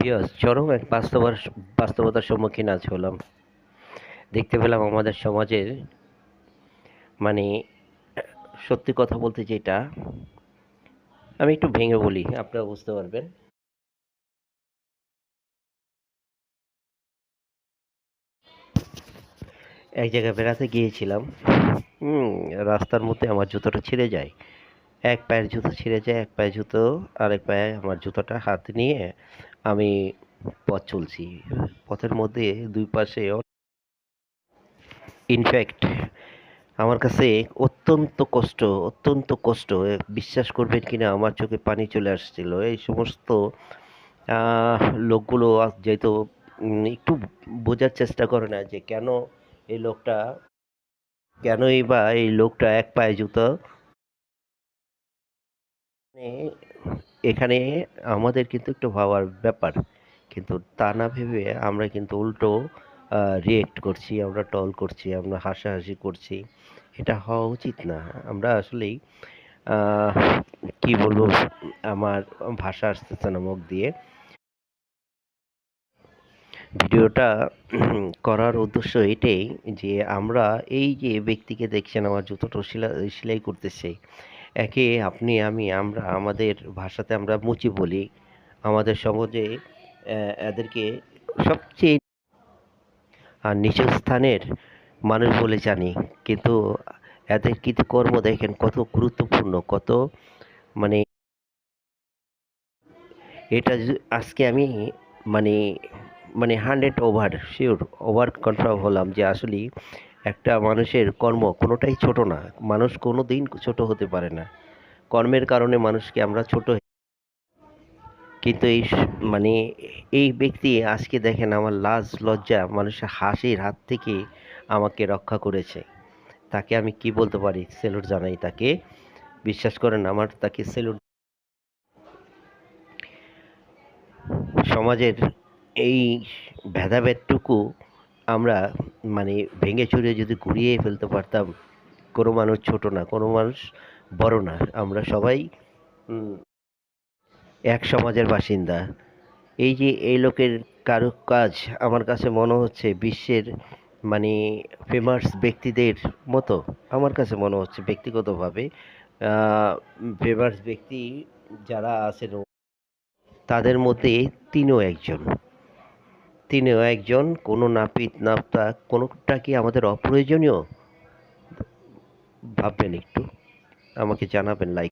বিয়স চরম এক বাস্তবার, বাস্তবতার সম্মুখীন আজ হলাম। দেখতে পেলাম আমাদের সমাজের মানে সত্যি কথা বলতে যেটা, আমি একটু ভেঙে বলি আপনারা বুঝতে পারবেন। এক জায়গায় বেড়াতে গিয়েছিলাম, হুম, রাস্তার মধ্যে আমার জুতোটা ছিঁড়ে যায়। এক পায়ের জুতো ছিঁড়ে যায়, এক পায়ের জুতো, আরেক পায়ে আমার জুতোটা হাত নিয়ে আমি পথ চলছি। পথের মধ্যে দুই পাশে ইনফ্যাক্ট আমার কাছে অত্যন্ত কষ্ট অত্যন্ত কষ্ট। বিশ্বাস করবেন কিনা, আমার চোখে পানি চলে আসছিল। এই সমস্ত লোকগুলো যেহেতু একটু বোঝার চেষ্টা করে না যে কেন এই লোকটা, কেনই বা এই লোকটা এক পায়ে জুতো। মানে এখানে আমাদের কিন্তু একটু ভাবার ব্যাপার। কিন্তু তা না ভেবে আমরা কিন্তু উল্টো রিয়েক্ট করছি, আমরা টল করছি, আমরা হাসাহাসি করছি। এটা হওয়া উচিত না। আমরা আসলেই কি বলব, আমার ভাষা আসতেছে না মুখ দিয়ে। ভিডিওটা করার উদ্দেশ্য এটাই যে, আমরা এই যে ব্যক্তিকে দেখছেন, আমার জুতোটা সেলাই সেলাই করতেছে একে আপনি, আমি, আমরা, আমাদের ভাষাতে আমরা মুচি বলি। আমাদের সমাজে এদেরকে সবচেয়ে আর নিচু স্থানের মানুষ বলে জানি। কিন্তু এদের কিন্তু কর্ম দেখেন কত গুরুত্বপূর্ণ, কত মানে এটা আজকে আমি মানে মানে hundred over sure over confirm হলাম যে আসলে একটা মানুষের কর্ম কোনোটাই ছোট না। মানুষ কোনো দিন ছোট হতে পারে না। কর্মের কারণে মানুষকে আমরা ছোট কিন্তু এই মানে এই ব্যক্তি আজকে দেখেন আমার লাজ, লজ্জা, মানুষের হাসির হাত থেকে আমাকে রক্ষা করেছে। তাকে আমি কি বলতে পারি? সেলুট জানাই তাকে। বিশ্বাস করেন আমার তাকে সেলুট সমাজের এই ভেদাভেদটুকু আমরা মানে ভেঙে চুরে যদি ঘুরিয়ে ফেলতে পারতাম, কোনো মানুষ ছোট না, কোনো মানুষ বড় না। আমরা সবাই এক সমাজের বাসিন্দা। এই যে এই লোকের কারও কাজ, আমার কাছে মনে হচ্ছে বিশ্বের মানে ফেমাস ব্যক্তিদের মতো, আমার কাছে মনে হচ্ছে ব্যক্তিগতভাবে ফেমাস ব্যক্তি যারা আছেন, তাদের মধ্যে তিনিও একজন। তিনিও একজন কোনো নাপিত নাপতা কোনোটা কি আমাদের অপ্রয়োজনীয়? ভাববেন একটু। আমাকে জানাবেন লাইক